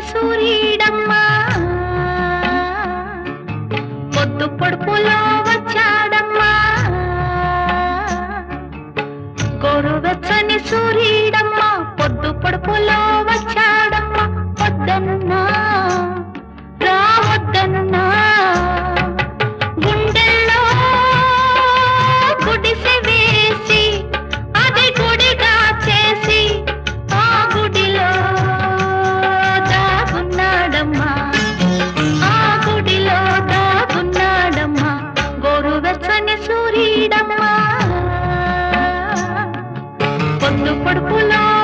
సూర్యుడమ్మా. పొద్దు పొడుపులో వచ్చాడమ్మా. గోరువెచ్చని సూర్యుడమ్మా. రెండు